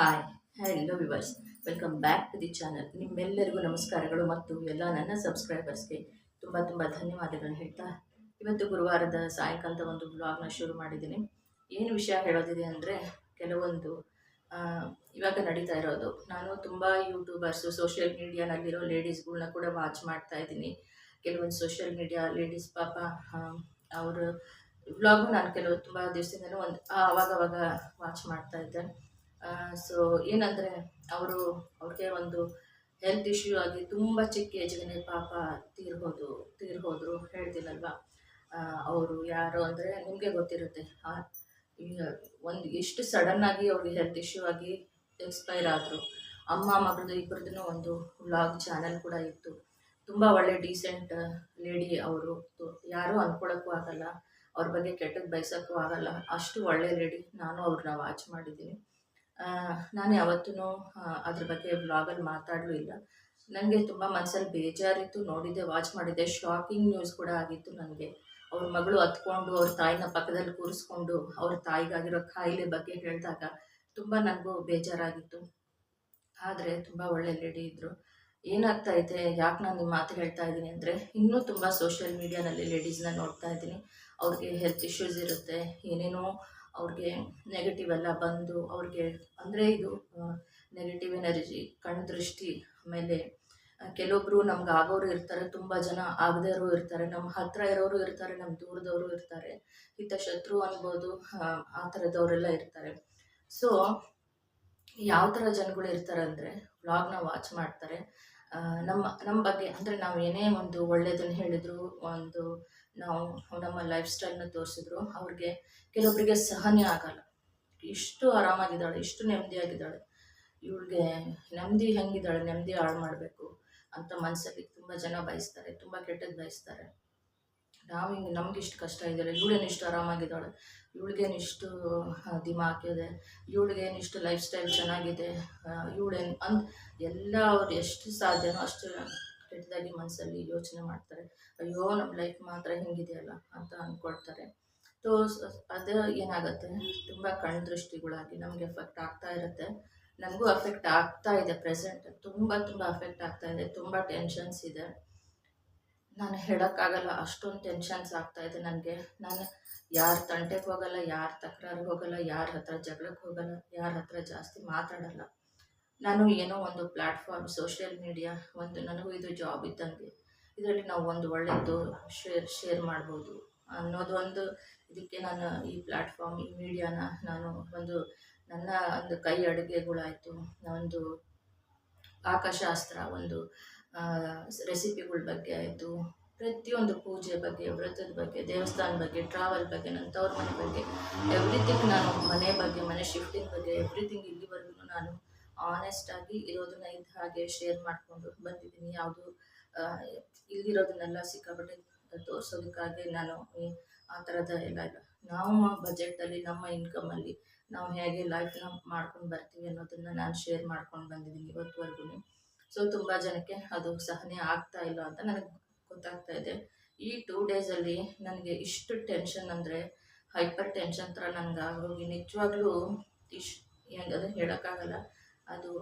Hi hello viewers welcome back to the channel ನಿಮ್ಮೆಲ್ಲರಿಗೂ ನಮಸ್ಕಾರಗಳು ಮತ್ತು ಎಲ್ಲ ನನ್ನ ಸಬ್ಸ್ಕ್ರೈಬರ್ಸ್ಗೆ ತುಂಬ ತುಂಬ ಧನ್ಯವಾದಗಳನ್ನು ಹೇಳ್ತಾ ಇವತ್ತು ಗುರುವಾರದ ಸಾಯಂಕಾಲದ ಒಂದು ಬ್ಲಾಗ್ನ ಶುರು ಮಾಡಿದ್ದೀನಿ. ಏನು ವಿಷಯ ಹೇಳೋದಿದೆ ಅಂದರೆ ಕೆಲವೊಂದು ಇವಾಗ ನಡೀತಾ ಇರೋದು. ನಾನು ತುಂಬ ಯೂಟ್ಯೂಬರ್ಸು ಸೋಷಿಯಲ್ ಮೀಡಿಯಾನಲ್ಲಿರೋ ಲೇಡೀಸ್ಗಳನ್ನ ಕೂಡ ವಾಚ್ ಮಾಡ್ತಾ ಇದ್ದೀನಿ. ಕೆಲವೊಂದು ಸೋಷಿಯಲ್ ಮೀಡಿಯಾ ಲೇಡೀಸ್ ಪಾಪ ಅವರು ವ್ಲಾಗು ನಾನು ಕೆಲವು ತುಂಬ ದಿವಸದಿಂದಲೂ ಒಂದು ಆವಾಗವಾಗ ವಾಚ್ ಮಾಡ್ತಾ ಇದ್ದೆ. ಸೊ ಏನಂದರೆ ಅವರು, ಅವ್ರಿಗೆ ಒಂದು ಹೆಲ್ತ್ ಇಶ್ಯೂ ಆಗಿ ತುಂಬ ಚಿಕ್ಕ ಏಜ್ಗೆ ಪಾಪ ತೀರ್ಬೋದು ತೀರ್ಹೋದ್ರು ಹೇಳ್ತೀನಲ್ವಾ? ಅವರು ಯಾರು ಅಂದರೆ ನಿಮಗೆ ಗೊತ್ತಿರುತ್ತೆ. ಒಂದು ಎಷ್ಟು ಸಡನ್ನಾಗಿ ಅವ್ರಿಗೆ ಹೆಲ್ತ್ ಇಶ್ಯೂ ಆಗಿ ಎಕ್ಸ್ಪೈರ್ ಆದರು. ಅಮ್ಮ ಮಗಳದ್ದು ಇಬ್ಬರದ್ದು ಒಂದು ವ್ಲಾಗ್ ಚಾನಲ್ ಕೂಡ ಇತ್ತು. ತುಂಬ ಒಳ್ಳೆ ಡೀಸೆಂಟ್ ಲೇಡಿ ಅವರು. ಯಾರೂ ಅಂದ್ಕೊಳ್ಳೋಕ್ಕೂ ಆಗಲ್ಲ. ಅವ್ರ ಬಗ್ಗೆ ಕೆಟ್ಟದ್ದು ಬಯಸೋಕ್ಕೂ ಆಗಲ್ಲ. ಅಷ್ಟು ಒಳ್ಳೆ ಲೇಡಿ ನಾನು ಅವ್ರನ್ನ ವಾಚ್ ಮಾಡಿದ್ದೀನಿ. ನಾನು ಯಾವತ್ತೂ ಅದ್ರ ಬಗ್ಗೆ ಬ್ಲಾಗಲ್ಲಿ ಮಾತಾಡಲೂ ಇಲ್ಲ. ನನಗೆ ತುಂಬ ಮನಸ್ಸಲ್ಲಿ ಬೇಜಾರಿತ್ತು, ನೋಡಿದ್ದೆ, ವಾಚ್ ಮಾಡಿದ್ದೆ ಶಾಕಿಂಗ್ ನ್ಯೂಸ್ ಕೂಡ ಆಗಿತ್ತು ನನಗೆ. ಅವ್ರ ಮಗಳು ಹತ್ಕೊಂಡು ಅವ್ರ ತಾಯಿನ ಪಕ್ಕದಲ್ಲಿ ಕೂರಿಸ್ಕೊಂಡು, ಅವ್ರ ತಾಯಿಗಾಗಿರೋ ಕಾಯಿಲೆ ಬಗ್ಗೆ ಹೇಳಿದಾಗ ತುಂಬ ನನಗೂ ಬೇಜಾರಾಗಿತ್ತು. ಆದರೆ ತುಂಬ ಒಳ್ಳೆ ಲೇಡಿ ಇದ್ದರು ಏನಾಗ್ತಾ ಇದೆ, ಯಾಕೆ ನಾನು ಮಾತು ಹೇಳ್ತಾ ಇದ್ದೀನಿ ಅಂದರೆ, ಇನ್ನೂ ತುಂಬ ಸೋಷಿಯಲ್ ಮೀಡಿಯಾನಲ್ಲಿ ಲೇಡೀಸ್ನ ನೋಡ್ತಾ ಇದ್ದೀನಿ ಅವ್ರಿಗೆ ಹೆಲ್ತ್ ಇಶ್ಯೂಸ್ ಇರುತ್ತೆ, ಏನೇನೋ ಅವ್ರಿಗೆ ನೆಗೆಟಿವ್ ಎಲ್ಲ ಬಂದು ಅವ್ರಿಗೆ ಅಂದರೆ ಇದು ನೆಗೆಟಿವ್ ಎನರ್ಜಿ ಕಣ್ಣು ದೃಷ್ಟಿ, ಆಮೇಲೆ ಕೆಲವೊಬ್ಬರು ನಮ್ಗೆ ಆಗೋರು ಇರ್ತಾರೆ, ತುಂಬ ಜನ ಆಗದೇ ಇರೋರು ಇರ್ತಾರೆ ನಮ್ಮ ಹತ್ರ ಇರೋರು ಇರ್ತಾರೆ ನಮ್ಮ ದೂರದವರು ಇರ್ತಾರೆ ಹಿತ ಶತ್ರು ಅನ್ಬೋದು, ಆ ಥರದವರೆಲ್ಲ ಇರ್ತಾರೆ. ಸೊ ಯಾವ ಥರ ಜನಗಳು ಇರ್ತಾರೆ ಅಂದರೆ ವ್ಲಾಗ್ನ ವಾಚ್ ಮಾಡ್ತಾರೆ ನಮ್ಮ ನಮ್ಮ ಬಗ್ಗೆ, ಅಂದರೆ ನಾವು ಏನೇ ಒಂದು ಒಳ್ಳೆಯದನ್ನು ಹೇಳಿದ್ರು, ಒಂದು ನಾವು ನಮ್ಮ ಲೈಫ್ ಸ್ಟೈಲ್ನ ತೋರಿಸಿದ್ರು. ಅವ್ರಿಗೆ ಕೆಲವೊಬ್ಬರಿಗೆ ಸಹನೆ ಆಗಲ್ಲ. ಇಷ್ಟು ಆರಾಮಾಗಿದ್ದಾಳೆ ಇಷ್ಟು ನೆಮ್ಮದಿಯಾಗಿದ್ದಾಳೆ. ಇವಳಿಗೆ ನೆಮ್ಮದಿ ಹೆಂಗಿದ್ದಾಳೆ ನೆಮ್ಮದಿ ಹಾಳು ಮಾಡಬೇಕು ಅಂತ ಮನಸ್ಸಲ್ಲಿ ತುಂಬ ಜನ ಬಯಸ್ತಾರೆ ತುಂಬ ಕೆಟ್ಟದ್ದು ಬಯಸ್ತಾರೆ. ನಾವು ಹಿಂಗೆ ನಮ್ಗೆ ಇಷ್ಟು ಕಷ್ಟ ಇದ್ದಾರೆ ಇವಳೇನು ಇಷ್ಟು ಆರಾಮಾಗಿದ್ದಾಳೆ ಇವಳಿಗೇನು ಇಷ್ಟು ಆ, ದಿಮಾಕ್ ಇದೆ ಇವಳಿಗೇನು ಇಷ್ಟು ಲೈಫ್ ಸ್ಟೈಲ್ ಚೆನ್ನಾಗಿದೆ ಇವಳೇನು ಅಂದ್ ಎಲ್ಲ ಅವ್ರು ಎಷ್ಟು ಸಾಧ್ಯನೋ ಅಷ್ಟು ಕೆಟ್ಟದಾಗಿ ಮನಸ್ಸಲ್ಲಿ ಯೋಚನೆ ಮಾಡ್ತಾರೆ, ಅಯ್ಯೋ ನಮ್ಮ ಲೈಫ್ ಮಾತ್ರ ಹಿಂಗಿದೆಯಲ್ಲ ಅಂತ ಅಂದ್ಕೊಳ್ತಾರೆ ಸೊ ಅದು ಏನಾಗುತ್ತೆ, ತುಂಬ ಕಣ್ದೃಷ್ಟಿಗಳಾಗಿ ನಮಗೆ ಎಫೆಕ್ಟ್ ಆಗ್ತಾ ಇರುತ್ತೆ. ನನಗೂ ಎಫೆಕ್ಟ್ ಆಗ್ತಾ ಇದೆ ಪ್ರೆಸೆಂಟ್ ತುಂಬ ತುಂಬ ಎಫೆಕ್ಟ್ ಆಗ್ತಾ ಇದೆ, ತುಂಬ ಟೆನ್ಷನ್ಸ್ ಇದೆ. ನಾನು ಹೇಳೋಕ್ಕಾಗಲ್ಲ, ಅಷ್ಟೊಂದು ಟೆನ್ಷನ್ಸ್ ಆಗ್ತಾ ಇದೆ ನನಗೆ. ನಾನು ಯಾರ ತಂಟೆಗೆ ಹೋಗಲ್ಲ, ಯಾರ ತಕರಾರಿಗೆ ಹೋಗಲ್ಲ, ಯಾರ ಹತ್ರ ಜಗಳಕ್ಕೆ ಹೋಗಲ್ಲ, ಯಾರ ಹತ್ರ ಜಾಸ್ತಿ ಮಾತಾಡಲ್ಲ. ನಾನು ಏನೋ ಒಂದು ಪ್ಲ್ಯಾಟ್ಫಾರ್ಮ್ ಸೋಷಿಯಲ್ ಮೀಡಿಯಾ ಒಂದು ನನಗೂ ಇದು ಜಾಬ್ ಇದ್ದಂಗೆ. ಇದರಲ್ಲಿ ನಾವು ಒಂದು ಒಳ್ಳೆಯದು ಶೇರ್ ಶೇರ್ ಮಾಡ್ಬೋದು ಅನ್ನೋದು ಒಂದು ಇದಕ್ಕೆ ನಾನು ಈ ಪ್ಲ್ಯಾಟ್ಫಾರ್ಮ್ ಈ ಮೀಡಿಯಾನ ನಾನು ಒಂದು ನನ್ನ ಒಂದು ಕೈ ಅಡುಗೆಗಳಾಯಿತು. ಒಂದು ಆಕಾಶಾಸ್ತ್ರ ಒಂದು ರೆಸಿಪಿಗಳ ಬಗ್ಗೆ ಆಯಿತು. ಪ್ರತಿಯೊಂದು ಪೂಜೆ ಬಗ್ಗೆ, ವ್ರತದ ಬಗ್ಗೆ ದೇವಸ್ಥಾನ ಬಗ್ಗೆ ಟ್ರಾವೆಲ್ ಬಗ್ಗೆ ನನ್ನ ತವ್ರ ಮನೆ ಬಗ್ಗೆ ಎವ್ರಿಥಿಂಗ್ ನಾನು ಮನೆ ಬಗ್ಗೆ, ಮನೆ ಶಿಫ್ಟಿಂಗ್ ಬಗ್ಗೆ ಎವ್ರಿಥಿಂಗ್ ಇಲ್ಲಿವರೆಗೂ ನಾನು ಆನೆಸ್ಟಾಗಿ ಇರೋದನ್ನ ಇದ್ದ ಹಾಗೆ ಶೇರ್ ಮಾಡಿಕೊಂಡು ಬಂದಿದ್ದೀನಿ. ಯಾವುದು ಇಲ್ಲಿರೋದನ್ನೆಲ್ಲ ಸಿಕ್ಕಾಪಟ್ಟೆ ತೋರಿಸೋದಕ್ಕಾಗಿ ನಾನು ಆ ಥರದ ಎಲ್ಲ ಇಲ್ಲ. ನಮ್ಮ ಬಜೆಟಲ್ಲಿ ನಮ್ಮ ಇನ್ಕಮಲ್ಲಿ ನಾವು ಹೇಗೆ ಲೈಫ್ನ ಮಾಡ್ಕೊಂಡು ಬರ್ತೀವಿ ಅನ್ನೋದನ್ನು ನಾನು ಶೇರ್ ಮಾಡ್ಕೊಂಡು ಬಂದಿದ್ದೀನಿ ಇವತ್ತುವರೆಗೂ. ಸೊ ತುಂಬ ಜನಕ್ಕೆ ಅದು ಸಹನೆ ಆಗ್ತಾ ಇಲ್ಲ ಅಂತ ನನಗೆ ಗೊತ್ತಾಗ್ತಾ ಇದೆ. ಈ ಟೂ ಡೇಸಲ್ಲಿ ನನಗೆ ಇಷ್ಟು ಟೆನ್ಷನ್ ಅಂದರೆ ಹೈಪರ್ ಟೆನ್ಷನ್ ಥರ ನನಗೆ ಆಗೋಗಿ ನಿಜವಾಗ್ಲೂ ಇಶ್ ಹೆಂಗೆ ಅದನ್ನು ಹೇಳೋಕ್ಕಾಗಲ್ಲ. ಅದು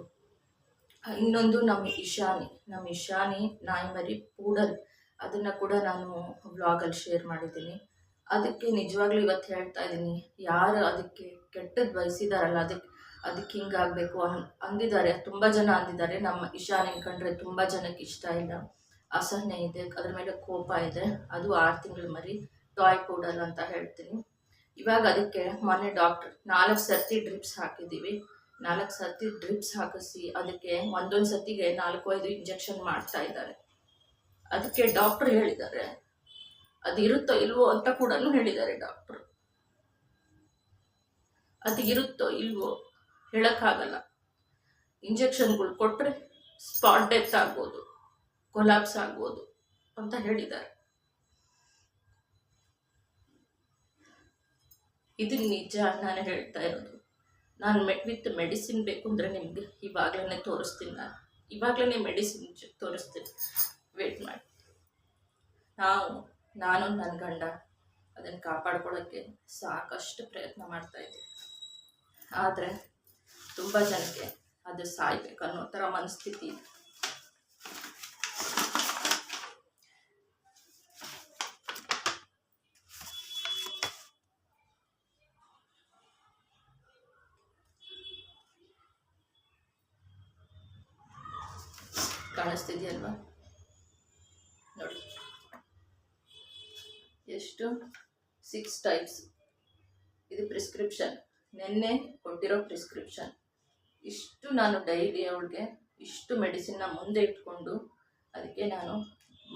ಇನ್ನೊಂದು ನಮ್ಮ ಇಶಾನಿ ನಮ್ಮ ಇಶಾನಿ ನಾಯಿ ಮರಿ ಪೂಡಲ್. ಅದನ್ನು ಕೂಡ ನಾನು ಬ್ಲಾಗಲ್ಲಿ ಶೇರ್ ಮಾಡಿದ್ದೀನಿ. ಅದಕ್ಕೆ ನಿಜವಾಗ್ಲೂ ಇವತ್ತು ಹೇಳ್ತಾ ಇದ್ದೀನಿ, ಯಾರು ಅದಕ್ಕೆ ಕೆಟ್ಟದ್ದು ಬಯಸಿದಾರಲ್ಲ ಅದಕ್ಕೆ ಅದಕ್ಕೆ ಹಿಂಗಾಗಬೇಕು ಅನ್, ಅಂದಿದ್ದಾರೆ. ತುಂಬ ಜನ ಅಂದಿದ್ದಾರೆ, ನಮ್ಮ ಇಶಾನಿ ಕಂಡ್ರೆ ತುಂಬ ಜನಕ್ಕೆ ಇಷ್ಟ ಇಲ್ಲ. ಅಸಹನೆ ಇದೆ, ಅದ್ರ ಮೇಲೆ ಕೋಪ ಇದೆ. ಅದು ಆರು ತಿಂಗಳ ಮರಿ ಟಾಯ್ ಪೌಡರ್ ಅಂತ ಹೇಳ್ತೀನಿ. ಇವಾಗ ಅದಕ್ಕೆ ಮೊನ್ನೆ ಡಾಕ್ಟರ್ ನಾಲ್ಕು ಸರ್ತಿ ಡ್ರಿಪ್ಸ್ ಹಾಕಿದ್ದೀವಿ. ನಾಲ್ಕು ಸತಿ ಡ್ರಿಪ್ಸ್ ಹಾಕಿಸಿ, ಅದಕ್ಕೆ ಒಂದೊಂದು ಸತಿಗೆ ನಾಲ್ಕು, ಐದು ಇಂಜೆಕ್ಷನ್ ಮಾಡ್ತಾ ಇದ್ದಾರೆ. ಅದಕ್ಕೆ ಡಾಕ್ಟ್ರ್ ಹೇಳಿದ್ದಾರೆ. ಅದು ಇರುತ್ತೋ ಇಲ್ವೋ ಅಂತ ಕೂಡ ಹೇಳಿದ್ದಾರೆ ಡಾಕ್ಟ್ರು. ಅದು ಇರುತ್ತೋ ಇಲ್ವೋ ಹೇಳೋಕ್ಕಾಗಲ್ಲ. ಇಂಜೆಕ್ಷನ್ಗಳು ಕೊಟ್ಟರೆ ಸ್ಪಾಟ್ ಡೆತ್ ಆಗ್ಬೋದು ಕೊಲಾಪ್ಸ್ ಆಗ್ಬೋದು ಅಂತ ಹೇಳಿದ್ದಾರೆ. ಇದು ನಿಜ, ನಾನು ಹೇಳ್ತಾ ಇರೋದು. ನಾನು ಮೆಟ್ ವಿತ್ ಮೆಡಿಸಿನ್ ಬೇಕು ಅಂದರೆ ನಿಮಗೆ ಇವಾಗಲೇ ತೋರಿಸ್ತೀನಿ ನಾನು. ಇವಾಗಲೇ ಮೆಡಿಸಿನ್ ತೋರಿಸ್ತೀನಿ. ವೇಟ್ ಮಾಡಿ. ನಾವು, ನಾನು ನನ್ನ ಗಂಡ ಅದನ್ನು ಕಾಪಾಡ್ಕೊಳ್ಳೋಕ್ಕೆ ಸಾಕಷ್ಟು ಪ್ರಯತ್ನ ಮಾಡ್ತಾ ಇದ್ದೀವಿ ಆದರೆ ತುಂಬ ಜನಕ್ಕೆ ಅದು ಸಾಯ್ಬೇಕು ಅನ್ನೋ ಥರ ಮನಸ್ಥಿತಿ ಇದೆ. ಕಾಣಿಸ್ತಿದೆಯಲ್ವಾ? ನೋಡಿ. ಎಷ್ಟು? ಸಿಕ್ಸ್ ಟೈಪ್ಸ್ ಇದು ಪ್ರಿಸ್ಕ್ರಿಪ್ಷನ್ ನಿನ್ನೆ ಕೊಟ್ಟಿರೋ ಪ್ರಿಸ್ಕ್ರಿಪ್ಷನ್ ಇಷ್ಟು ನಾನು ಡೈಲಿ ಅವಳಿಗೆ ಇಷ್ಟು ಮೆಡಿಸಿನ್ನ ಮುಂದೆ ಇಟ್ಕೊಂಡು ಅದಕ್ಕೆ ನಾನು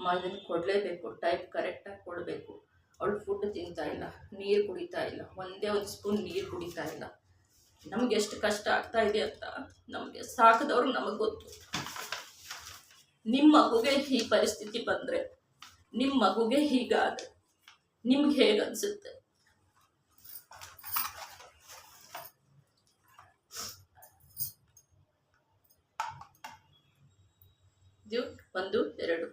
ಮಾಡಿದ್ರೆ ಕೊಡಲೇಬೇಕು ಟೈಪ್ ಕರೆಕ್ಟಾಗಿ ಕೊಡಬೇಕು. ಅವಳು ಫುಡ್ ತಿಂತಾ ಇಲ್ಲ, ನೀರು ಕುಡಿತಾ ಇಲ್ಲ, ಒಂದೇ ಒಂದು ಸ್ಪೂನ್ ನೀರು ಕುಡಿತಾ ಇಲ್ಲ. ನಮ್ಗೆ ಎಷ್ಟು ಕಷ್ಟ ಆಗ್ತಾ ಇದೆ ಅಂತ ನಮಗೆ ಸಾಕದವ್ರು ನಮಗೆ ಗೊತ್ತು. ನಿಮ್ಮ ಮಗುಗೆ ಈ ಪರಿಸ್ಥಿತಿ ಬಂದರೆ, ನಿಮ್ಮ ಮಗುಗೆ ಹೀಗಾದ್ರೆ, ನಿಮ್ಗೆ ಹೇಗನ್ಸುತ್ತೆ ಒಂದು, ಎರಡು.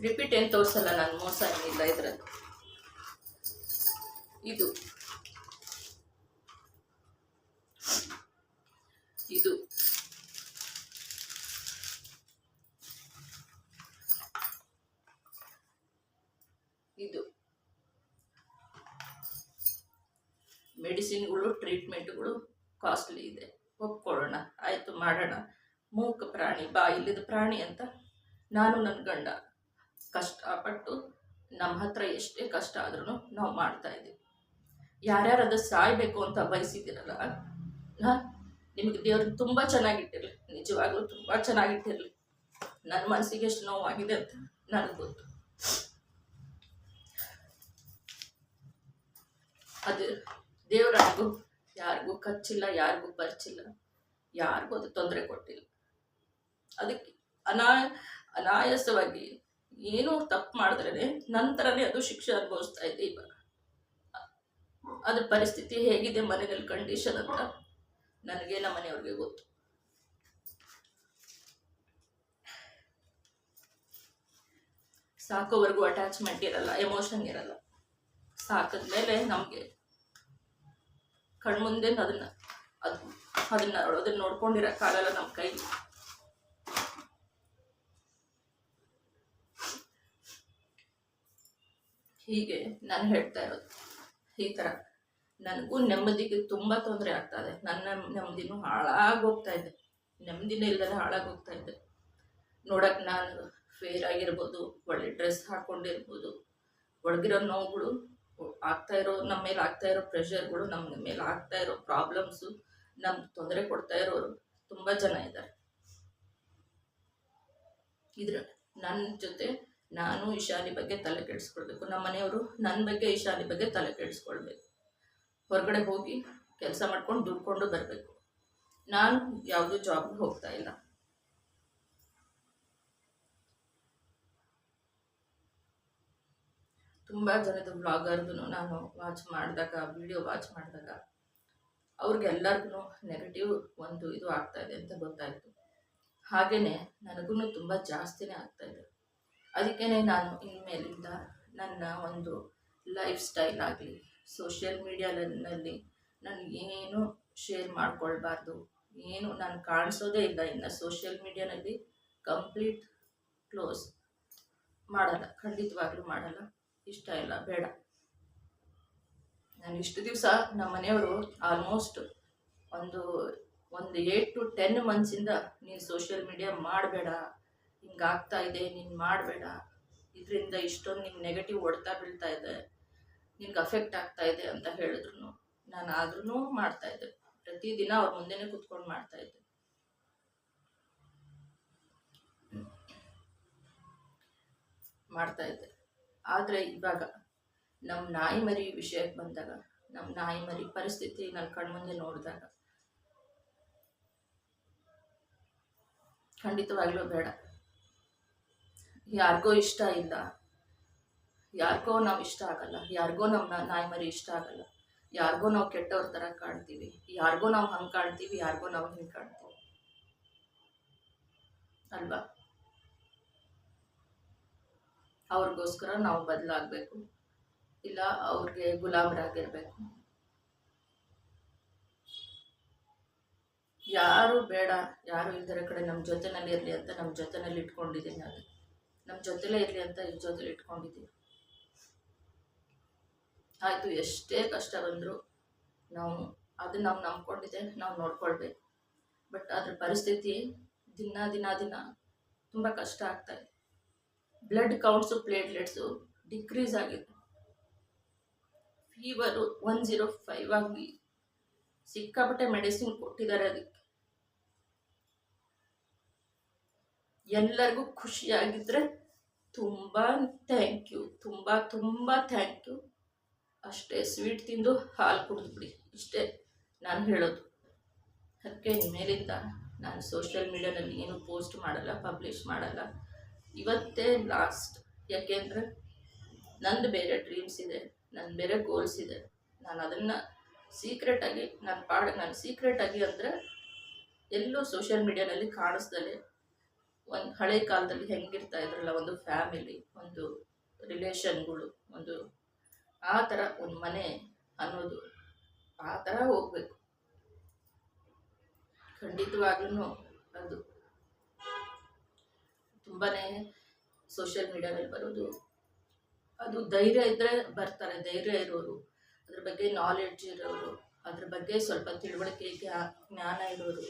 ರಿಪೀಟ್ ಏನು ತೋರಿಸಲ್ಲ ನಾನು, ಮೋಸ ಏನಿಲ್ಲ ಇದರಲ್ಲಿ. ಇದು ಇದು ಇದು ಮೆಡಿಸಿನ್ಗಳು, ಟ್ರೀಟ್ಮೆಂಟ್ಗಳು ಕಾಸ್ಟ್ಲಿ ಇದೆ. ಒಪ್ಕೊಳ್ಳೋಣ, ಆಯಿತು ಮಾಡೋಣ. ಮೂಕ ಪ್ರಾಣಿ ಬಾ ಇಲ್ಲದ ಪ್ರಾಣಿ ಅಂತ ನಾನು ನನ್ನ ಗಂಡ. ಕಷ್ಟಪಟ್ಟು ನಮ್ಮ ಹತ್ರ ಎಷ್ಟೇ ಕಷ್ಟ ಆದ್ರೂ ನಾವು ಮಾಡ್ತಾ ಇದ್ದೀವಿ. ಯಾರ್ಯಾರು ಅದು ಸಾಯ್ಬೇಕು ಅಂತ ಬಯಸಿದ್ದೀರಲ್ಲ, ಹಾಂ? ನಿಮಗೆ ದೇವರು ತುಂಬ ಚೆನ್ನಾಗಿಟ್ಟಿರಲಿ. ನಿಜವಾಗ್ಲೂ ತುಂಬ ಚೆನ್ನಾಗಿಟ್ಟಿರಲಿ. ನನ್ನ ಮನಸ್ಸಿಗೆ ಎಷ್ಟು ನೋವಾಗಿದೆ ಅಂತ ನನಗೆ ಗೊತ್ತು. ಅದು ದೇವರಾಗೂ ಯಾರಿಗೂ ಕಚ್ಚಿಲ್ಲ ಯಾರಿಗೂ ಪರಿಚಿಲ್ಲ ಯಾರಿಗೂ ಅದು ತೊಂದರೆ ಕೊಟ್ಟಿಲ್ಲ. ಅದಕ್ಕೆ ಅನಾ, ಅನಾಯಾಸವಾಗಿ ಏನೋ ತಪ್ಪು ಮಾಡಿದ್ರೆ ನಂತರನೇ ಅದು ಶಿಕ್ಷೆ ಅನುಭವಿಸ್ತಾ ಇದೆ ಇವಾಗ ಅದ್ರ ಪರಿಸ್ಥಿತಿ ಹೇಗಿದೆ ಮನೆಯಲ್ಲಿ ಕಂಡೀಷನ್ ಅಂತ ನನಗೆ ನಮ್ಮ ಮನೆಯವ್ರಿಗೆ ಗೊತ್ತು. ಸಾಕೋವರೆಗೂ ಅಟ್ಯಾಚ್ಮೆಂಟ್ ಇರಲ್ಲ ಎಮೋಷನ್ ಇರಲ್ಲ. ಸಾಕಿದ್ಮೇಲೆ ನಮಗೆ ಕಣ್ಮುಂದೆ ಅದನ್ನ ಅದು ಅದನ್ನ ಅದನ್ನ ನೋಡ್ಕೊಂಡಿರೋಕ್ಕಾಗಲ್ಲ ನಮ್ಮ ಕೈ. ಹೀಗೆ ನಾನು ಹೇಳ್ತಾ ಇರೋದು. ಈ ಥರ ನನಗೂ ನೆಮ್ಮದಿಗೆ ತುಂಬ ತೊಂದರೆ ಆಗ್ತಾ ಇದೆ. ನನ್ನ ನೆಮ್ಮದಿನೂ ಹಾಳಾಗೋಗ್ತಾ ಇದೆ. ನೆಮ್ಮದಿನೇ ಇಲ್ಲದೆ ಹಾಳಾಗೋಗ್ತಾ ಇದೆ. ನೋಡಕ್ಕೆ ನಾನು ಫೇರ್ ಆಗಿರ್ಬೋದು, ಒಳ್ಳೆ ಡ್ರೆಸ್ ಹಾಕ್ಕೊಂಡಿರ್ಬೋದು ಒಳಗಿರೋ ನೋವುಗಳು ಆಗ್ತಾ ಇರೋ, ನಮ್ಮ ಮೇಲೆ ಆಗ್ತಾ ಇರೋ ಪ್ರೆಷರ್ಗಳು ನಮ್ಮ ಮೇಲೆ ಆಗ್ತಾ ಇರೋ ಪ್ರಾಬ್ಲಮ್ಸು ನಮ್ಗೆ ತೊಂದರೆ ಕೊಡ್ತಾ ಇರೋರು ತುಂಬ ಜನ ಇದ್ದಾರೆ. ಇದ್ರ ನನ್ನ ಜೊತೆ ನಾನು ಈಶಾನಿ ಬಗ್ಗೆ ತಲೆ ಕೆಡಿಸ್ಕೊಳ್ಬೇಕು. ನಮ್ಮ ಮನೆಯವರು ನನ್ನ ಬಗ್ಗೆ ಈಶಾನಿ ಬಗ್ಗೆ ತಲೆ ಕೆಡಿಸ್ಕೊಳ್ಬೇಕು. ಹೊರಗಡೆ ಹೋಗಿ ಕೆಲಸ ಮಾಡ್ಕೊಂಡು ದುಡ್ಕೊಂಡು ಬರಬೇಕು. ನಾನು ಯಾವುದೂ ಜಾಬ್ಗೆ ಹೋಗ್ತಾ ಇಲ್ಲ. ತುಂಬ ಜನದ ಬ್ಲಾಗರ್ದು ನಾನು ವಾಚ್ ಮಾಡಿದಾಗ ವಿಡಿಯೋ ವಾಚ್ ಮಾಡಿದಾಗ ಅವ್ರಿಗೆಲ್ಲರಿಗೂ ನೆಗೆಟಿವ್ ಒಂದು ಇದು ಆಗ್ತಾ ಇದೆ ಅಂತ ಗೊತ್ತಾಯಿತು. ಹಾಗೆಯೇ ನನಗೂ ತುಂಬ ಜಾಸ್ತಿನೇ ಆಗ್ತಾ ಇದೆ. ಅದಕ್ಕೇ ನಾನು ಇನ್ಮೇಲಿಂದ ನನ್ನ ಒಂದು ಲೈಫ್ ಸ್ಟೈಲ್ ಆಗಲಿ ಸೋಷಿಯಲ್ ಮೀಡಿಯಾದಲ್ಲಿ ನಾನು ಏನು ಶೇರ್ ಮಾಡ್ಕೊಳ್ಬಾರ್ದು, ಏನು ನಾನು ಕಾಣಿಸೋದೇ ಇಲ್ಲ, ಇನ್ನು ಸೋಷಿಯಲ್ ಮೀಡಿಯಾನಲ್ಲಿ ಕಂಪ್ಲೀಟ್ ಕ್ಲೋಸ್ ಮಾಡಲ್ಲ, ಖಂಡಿತವಾಗ್ಲೂ ಮಾಡಲ್ಲ. ಇಷ್ಟ ಇಲ್ಲ, ಬೇಡ. ನಾನು ಇಷ್ಟು ದಿವಸ ನಮ್ಮ ಮನೆಯವರು ಆಲ್ಮೋಸ್ಟ್ ಒಂದು ಒಂದು ಏಟ್ ಟು ಟೆನ್ ಮಂತ್ಸಿಂದ ನೀನು ಸೋಷಿಯಲ್ ಮೀಡಿಯಾ ಮಾಡಬೇಡ ಹಿಂಗಾಗ್ತಾ ಇದೆ, ನೀನು ಮಾಡಬೇಡ. ಇದರಿಂದ ಇಷ್ಟೊಂದು ನಿಮ್ಗೆ ನೆಗೆಟಿವ್ ಹೊಡ್ತಾ ಬೀಳ್ತಾ ಇದೆ, ನಿನ್ಗೆ ಅಫೆಕ್ಟ್ ಆಗ್ತಾ ಇದೆ ಅಂತ ಹೇಳಿದ್ರು ನಾನು ಆದ್ರೂ ಮಾಡ್ತಾ ಇದ್ದೆ. ಪ್ರತಿದಿನ ಅವ್ರ ಮುಂದೆನೇ ಕುತ್ಕೊಂಡು ಮಾಡ್ತಾ ಇದ್ದೆ. ಮಾಡ್ತಾ ಇದ್ದೆ. ಆದರೆ ಇವಾಗ ನಮ್ಮ ನಾಯಿ ಮರಿ ವಿಷಯಕ್ಕೆ ಬಂದಾಗ ನಮ್ಮ ನಾಯಿ ಮರಿ ಪರಿಸ್ಥಿತಿ ನನ್ನ ಕಣ್ಮುಂದೆ ನೋಡಿದಾಗ ಖಂಡಿತವಾಗ್ಲೂ ಬೇಡ. ಯಾರಿಗೋ ಇಷ್ಟ ಇಲ್ಲ. ಯಾರಿಗೋ ನಾವು ಇಷ್ಟ ಆಗಲ್ಲ. ಯಾರಿಗೋ ನಮ್ಮ ನಾಯಿ ಮರಿ ಇಷ್ಟ ಆಗಲ್ಲ. ಯಾರಿಗೋ ನಾವು ಕೆಟ್ಟವ್ರ ಥರ ಕಾಣ್ತೀವಿ. ಯಾರಿಗೋ ನಾವು ಹಂಗೆ ಕಾಣ್ತೀವಿ, ಯಾರಿಗೋ ನಾವು ಹಿಂಗೆ ಕಾಣ್ತೀವಿ. ಅಲ್ವಾ? ಅವ್ರಿಗೋಸ್ಕರ ನಾವು ಬದಲಾಗಬೇಕು. ಇಲ್ಲ ಅವ್ರಿಗೆ ಗುಲಾಬರಾಗಿರ್ಬೇಕು ಯಾರು ಬೇಡ, ಯಾರು ಇಲ್ದಿರೋ ಕಡೆ ನಮ್ಮ ಜೊತೆನಲ್ಲಿ ಇರಲಿ ಅಂತ ನಮ್ಮ ಜೊತೆನಲ್ಲಿ ಇಟ್ಕೊಂಡಿದ್ದೀನಿ ಅದು ನಮ್ಮ ಜೊತೆಲೇ ಇರಲಿ ಅಂತ ಈ ಜೊತೆಲಿ ಇಟ್ಕೊಂಡಿದ್ದೀನಿ. ಆಯಿತು, ಎಷ್ಟೇ ಕಷ್ಟ ಬಂದರೂ ನಾವು ಅದು ನಾವು ನಂಬ್ಕೊಂಡಿದ್ದೆ, ನಾವು ನೋಡ್ಕೊಳ್ಬೇಕು. ಬಟ್ ಅದ್ರ ಪರಿಸ್ಥಿತಿ ದಿನ ದಿನ ದಿನ ತುಂಬ ಕಷ್ಟ ಆಗ್ತಾಯಿದೆ ಬ್ಲಡ್ ಕೌಂಟ್ಸು ಪ್ಲೇಟ್ಲೆಟ್ಸು ಡಿಕ್ರೀಸ್ ಆಗಿದೆ ಫೀವರು ಒನ್ ಜೀರೋ ಫೈವ್ ಆಗಿ ಸಿಕ್ಕಾಪಟ್ಟೆ ಮೆಡಿಸಿನ್ ಕೊಟ್ಟಿದ್ದಾರೆ ಅದಕ್ಕೆ. ಎಲ್ಲರಿಗೂ ಖುಷಿಯಾಗಿದ್ದರೆ ತುಂಬ ಥ್ಯಾಂಕ್ ಯು ತುಂಬ ತುಂಬ ಥ್ಯಾಂಕ್ ಯು ಅಷ್ಟೇ ಸ್ವೀಟ್ ತಿಂದು ಹಾಲು ಕುಡಿದ್ಬಿಡಿ ಇಷ್ಟೇ ನಾನು ಹೇಳೋದು. ಅದಕ್ಕೆ ಇನ್ಮೇಲಿಂದ ನಾನು ಸೋಷಿಯಲ್ ಮೀಡಿಯಾದಲ್ಲಿ ಏನು ಪೋಸ್ಟ್ ಮಾಡಲ್ಲ ಪಬ್ಲಿಷ್ ಮಾಡಲ್ಲ. ಇವತ್ತೇ ಲಾಸ್ಟ್ ಯಾಕೆಂದರೆ ನಂದು ಬೇರೆ ಡ್ರೀಮ್ಸ್ ಇದೆ ನನ್ನ ಬೇರೆ ಗೋಲ್ಸ್ ಇದೆ. ನಾನು ಅದನ್ನು ಸೀಕ್ರೆಟಾಗಿ ನನ್ನ ಪಾಡ, ನಾನು ಸೀಕ್ರೆಟಾಗಿ ಅಂದರೆ ಎಲ್ಲೂ ಸೋಷಿಯಲ್ ಮೀಡಿಯಾದಲ್ಲಿ ಕಾಣಿಸ್ದಲೆ ಒಂದು ಹಳೆ ಕಾಲದಲ್ಲಿ ಹೆಂಗಿರ್ತಾ ಇದ್ರಲ್ಲ ಒಂದು ಫ್ಯಾಮಿಲಿ ಒಂದು ರಿಲೇಷನ್ಗಳು ಒಂದು ಆ ಥರ ಒಂದು ಮನೆ ಅನ್ನೋದು ಆ ಥರ ಹೋಗ್ಬೇಕು. ಖಂಡಿತವಾಗ್ಲೂ ಅದು. ತುಂಬಾ ಸೋಷಿಯಲ್ ಮೀಡಿಯಾದಲ್ಲಿ ಬರೋದು. ಅದು ಧೈರ್ಯ ಇದ್ದರೆ ಬರ್ತಾರೆ, ಧೈರ್ಯ ಇರೋರು. ಅದ್ರ ಬಗ್ಗೆ ನಾಲೆಡ್ಜ್ ಇರೋರು. ಅದ್ರ ಬಗ್ಗೆ ಸ್ವಲ್ಪ ತಿಳುವಳಿಕೆ ಜ್ಞಾ- ಜ್ಞಾನ ಇರೋರು.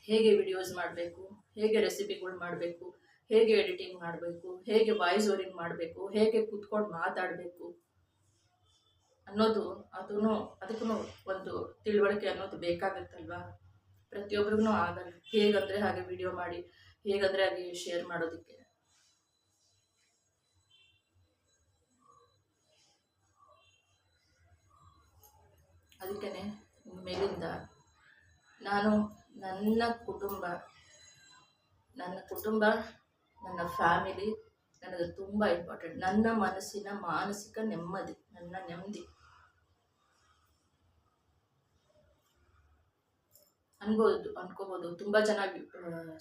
ಹೇಗೆ ವಿಡಿಯೋಸ್ ಮಾಡಬೇಕು, ಹೇಗೆ ರೆಸಿಪಿಗಳು ಮಾಡಬೇಕು, ಹೇಗೆ ಎಡಿಟಿಂಗ್ ಮಾಡಬೇಕು, ಹೇಗೆ ವಾಯ್ಸ್ ಓರಿಂಗ್ ಮಾಡಬೇಕು, ಹೇಗೆ ಕೂತ್ಕೊಂಡು ಮಾತಾಡಬೇಕು ಅನ್ನೋದು ಅದೂ ಅದಕ್ಕೂ ಒಂದು ತಿಳುವಳಿಕೆ ಅನ್ನೋದು ಬೇಕಾಗುತ್ತಲ್ವಾ? ಪ್ರತಿಯೊಬ್ಬರಿಗೂ ಆಗಲ್ಲ. ಹೇಗಂದರೆ ಹಾಗೆ ವಿಡಿಯೋ ಮಾಡಿ ಹೇಗಂದರೆ ಹಾಗೆ ಶೇರ್ ಮಾಡೋದಕ್ಕೆ? ಅದಕ್ಕೇ ಮೇಲಿಂದ ನಾನು ನನ್ನ ಕುಟುಂಬ ನನ್ನ ಕುಟುಂಬ, ನನ್ನ ಫ್ಯಾಮಿಲಿ ನನಗೆ ತುಂಬ ಇಂಪಾರ್ಟೆಂಟ್ ನನ್ನ ಮನಸ್ಸಿನ ಮಾನಸಿಕ ನೆಮ್ಮದಿ, ನನ್ನ ನೆಮ್ಮದಿ. ಅನ್ಬೋದು, ಅನ್ಕೋಬೋದು. ತುಂಬ ಚೆನ್ನಾಗಿ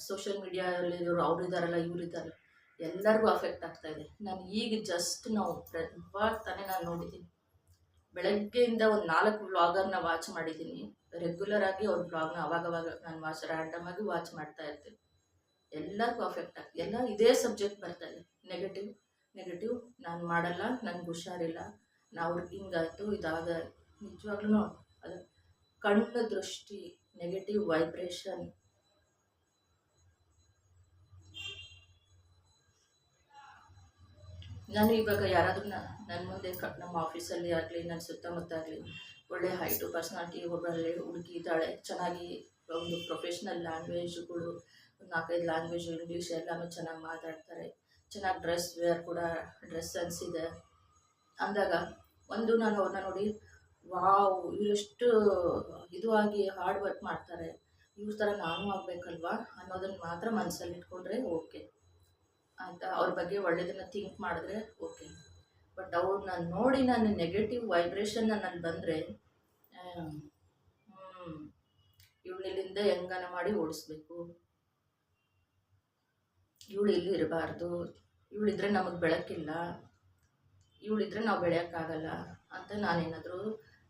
ಸೋಷಿಯಲ್ ಮೀಡಿಯಾದಲ್ಲಿರೋರು ಅವ್ರು ಇದ್ದಾರಲ್ಲ, ಇವ್ರು ಇದ್ದಾರಲ್ಲ, ಎಲ್ಲರಿಗೂ ಅಫೆಕ್ಟ್ ಆಗ್ತಾ ಇದೆ. ನಾನು ಈಗ ಜಸ್ಟ್ ನಾವು ಇವಾಗ ತಾನೇ ನಾನು ನೋಡಿದ್ದೀನಿ. ಬೆಳಗ್ಗೆಯಿಂದ ಒಂದು ನಾಲ್ಕು ವ್ಲಾಗರ್ನ ವಾಚ್ ಮಾಡಿದ್ದೀನಿ. ರೆಗ್ಯುಲರ್ ಆಗಿ ಅವ್ರ ಬ್ಲಾಗ್ನ ಅವಾಗವಾಗ ನಾನು ವಾಚ್ ರ್ಯಾಂಡಮ್ ಆಗಿ ವಾಚ್ ಮಾಡ್ತಾ ಇರ್ತೀನಿ. ಎಲ್ಲರಿಗೂ ಅಫೆಕ್ಟ್ ಆಗ್ತದೆ ಎಲ್ಲ ಇದೇ ಸಬ್ಜೆಕ್ಟ್ ಬರ್ತಾ ಇದೆ. ನೆಗೆಟಿವ್ ನೆಗೆಟಿವ್ ನಾನು ಮಾಡಲ್ಲ ನನಗೆ ಹುಷಾರಿಲ್ಲ, ನಾವು ಹಿಂಗಾಯ್ತು ಇದಾಗ ನಿಜವಾಗ್ಲೂ ಅದು ಕಣ್ಣು ದೃಷ್ಟಿ ನೆಗೆಟಿವ್ ವೈಬ್ರೇಷನ್ ನಾನು ಇವಾಗ ಯಾರಾದರೂ ನನ್ನ ಮುಂದೆ ಕ, ನಮ್ಮ ಆಫೀಸಲ್ಲಿ ಆಗಲಿ ನನ್ನ ಸುತ್ತಮುತ್ತ ಆಗಲಿ ಒಳ್ಳೆ ಹೈಟು ಪರ್ಸ್ನಾಲಿಟಿ ಒಬ್ಬರಲ್ಲಿ ಹುಡುಗಿ ಇದ್ದಾಳೆ, ಚೆನ್ನಾಗಿ ಒಂದು ಪ್ರೊಫೆಷ್ನಲ್ ಲ್ಯಾಂಗ್ವೇಜ್ಗಳು ನಾಲ್ಕೈದು ಲ್ಯಾಂಗ್ವೇಜ್ ಇಂಗ್ಲೀಷ್ ಎಲ್ಲನೂ ಚೆನ್ನಾಗಿ ಮಾತಾಡ್ತಾರೆ. ಚೆನ್ನಾಗಿ ಡ್ರೆಸ್ ವೇರ್ ಕೂಡ ಡ್ರೆಸ್ ಸೆನ್ಸ್ ಇದೆ. ಅಂದಾಗ, ಒಂದು ನಾನು ಅವ್ರನ್ನ ನೋಡಿ ವಾವ್, ಇವರೆಷ್ಟು ಇದು ಆಗಿ ಹಾರ್ಡ್ ವರ್ಕ್ ಮಾಡ್ತಾರೆ. ಇವ್ರ ಥರ ನಾನು ಆಗಬೇಕಲ್ವಾ ಅನ್ನೋದನ್ನು ಮಾತ್ರ ಮನಸ್ಸಲ್ಲಿ ಇಟ್ಕೊಂಡ್ರೆ ಓಕೆ. ಅಂತ ಅವ್ರ ಬಗ್ಗೆ ಒಳ್ಳೆಯದನ್ನು ಥಿಂಕ್ ಮಾಡಿದ್ರೆ ಓಕೆ. ಬಟ್ ಅವ್ರನ್ನ ನೋಡಿ ನಾನು ನೆಗೆಟಿವ್ ವೈಬ್ರೇಷನ್ ನನ್ನಲ್ಲಿ ಬಂದರೆ ಇವಳಿಲ್ಲಿಂದ ಹೆಂಗನ ಮಾಡಿ ಓಡಿಸ್ಬೇಕು. ಇವಳು ಇಲ್ಲಿ ಇರಬಾರ್ದು. ಇವಳಿದ್ರೆ ನಮಗೆ ಬೆಳಕಿಲ್ಲ. ಇವಳಿದ್ರೆ ನಾವು ಬೆಳೆಯೋಕ್ಕಾಗಲ್ಲ ಅಂತ ನಾನೇನಾದರೂ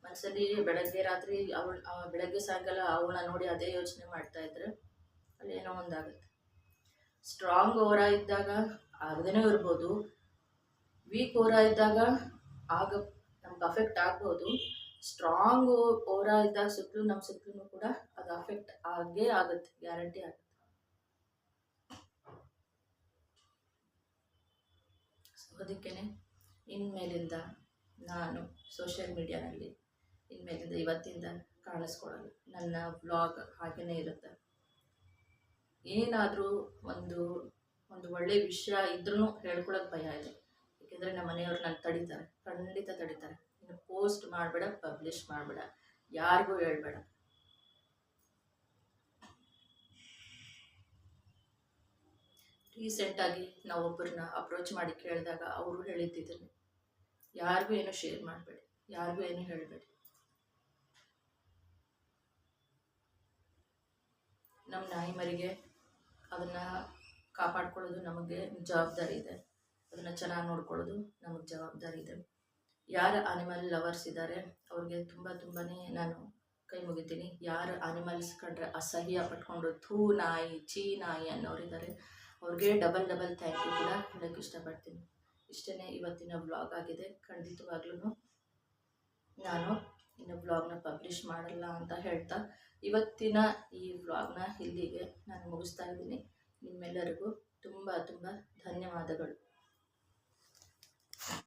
ಮನಸ್ಸಲ್ಲಿ ಬೆಳಗ್ಗೆ ರಾತ್ರಿ ಅವಳು ಬೆಳಗ್ಗೆ ಸಾಯಂಕಾಲ ಅವಳನ್ನ ನೋಡಿ ಅದೇ ಯೋಚನೆ ಮಾಡ್ತಾ ಇದ್ರೆ ಅಲ್ಲಿ ಏನೋ ಒಂದಾಗುತ್ತೆ. ಸ್ಟ್ರಾಂಗ್ ಓರ ಇದ್ದಾಗ ಆಗದೇನೂ ಇರ್ಬೋದು. ವೀಕ್ ಓರ ಇದ್ದಾಗ ಆಗ ನಮ್ಗೆ ಅಫೆಕ್ಟ್ ಆಗ್ಬೋದು. ಸ್ಟ್ರಾಂಗ್ ಓರ ಇದ್ದಾಗ ಸುತ್ತಲೂ ನಮ್ಮ ಸುತ್ತಲೂ ಕೂಡ ಅದು ಅಫೆಕ್ಟ್ ಆಗೇ ಆಗುತ್ತೆ ಗ್ಯಾರಂಟಿ ಆಗುತ್ತೆ. ಅದಕ್ಕೇ ಇನ್ಮೇಲಿಂದ ನಾನು ಸೋಷಿಯಲ್ ಮೀಡ್ಯಾನಲ್ಲಿ ಇನ್ಮೇಲಿಂದ ಇವತ್ತಿಂದ ಕಾಣಿಸ್ಕೊಳ್ಳಲ್ಲ ನನ್ನ ವ್ಲಾಗ್ ಹಾಗೆಯೇ ಇರುತ್ತೆ. ಏನಾದರೂ ಒಂದು ಒಂದು ಒಳ್ಳೆಯ ವಿಷಯ ಇದ್ರೂ ಹೇಳ್ಕೊಳಕ್ಕೆ ಭಯ ಇದೆ. ಏಕೆಂದರೆ ನಮ್ಮ ಮನೆಯವ್ರು ನನ್ನ ತಡಿತಾರೆ. ಖಂಡಿತ ತಡಿತಾರೆ. ಇನ್ನು ಪೋಸ್ಟ್ ಮಾಡಬೇಡ ಪಬ್ಲಿಷ್ ಮಾಡಬೇಡ. ಯಾರಿಗೂ ಹೇಳ್ಬೇಡ. ರೀಸೆಂಟಾಗಿ ನಾವು ಒಬ್ಬರನ್ನ ಅಪ್ರೋಚ್ ಮಾಡಿ ಕೇಳಿದಾಗ ಅವರು ಹೇಳಿದ್ದಿದ್ದನ್ನು ಯಾರಿಗೂ ಏನು ಶೇರ್ ಮಾಡಬೇಡಿ. ಯಾರಿಗೂ ಏನು ಹೇಳಬೇಡಿ. ನಮ್ಮ ನಾಯಿ ಮರಿಗೆ ಅದನ್ನು ಕಾಪಾಡ್ಕೊಳ್ಳೋದು ನಮಗೆ ಜವಾಬ್ದಾರಿ ಇದೆ. ಅದನ್ನು ಚೆನ್ನಾಗಿ ನೋಡ್ಕೊಳ್ಳೋದು ನಮಗೆ ಜವಾಬ್ದಾರಿ ಇದೆ. ಯಾರು ಅನಿಮಲ್ ಲವರ್ಸ್ ಇದ್ದಾರೆ ಅವ್ರಿಗೆ ತುಂಬ ತುಂಬಾ ನಾನು ಕೈ ಮುಗಿತೀನಿ. ಯಾರು ಅನಿಮಲ್ಸ್ ಕಂಡ್ರೆ ಅಸಹ್ಯ ಪಟ್ಕೊಂಡು ಥೂ ನಾಯಿ, ಚೀ ನಾಯಿ ಅನ್ನೋರಿದ್ದಾರೆ ಅವ್ರಿಗೆ ಡಬಲ್ ಡಬಲ್ ಥ್ಯಾಂಕ್ ಯು ಕೂಡ ಹೇಳೋಕ್ಕೆ ಇಷ್ಟಪಡ್ತೀನಿ. ಇಷ್ಟೇ ಇವತ್ತಿನ ಬ್ಲಾಗ್ ಆಗಿದೆ. ಖಂಡಿತವಾಗ್ಲೂ ನಾನು ಇನ್ನು ಬ್ಲಾಗ್ನ ಪಬ್ಲಿಷ್ ಮಾಡಲ್ಲ ಅಂತ ಹೇಳ್ತಾ ಇವತ್ತಿನ ಈ ವ್ಲಾಗ್ನ ಇಲ್ಲಿಗೆ ನಾನು ಮುಗಿಸ್ತಾ ಇದ್ದೀನಿ. ನಿಮ್ಮೆಲ್ಲರಿಗೂ ತುಂಬ ತುಂಬ ಧನ್ಯವಾದಗಳು.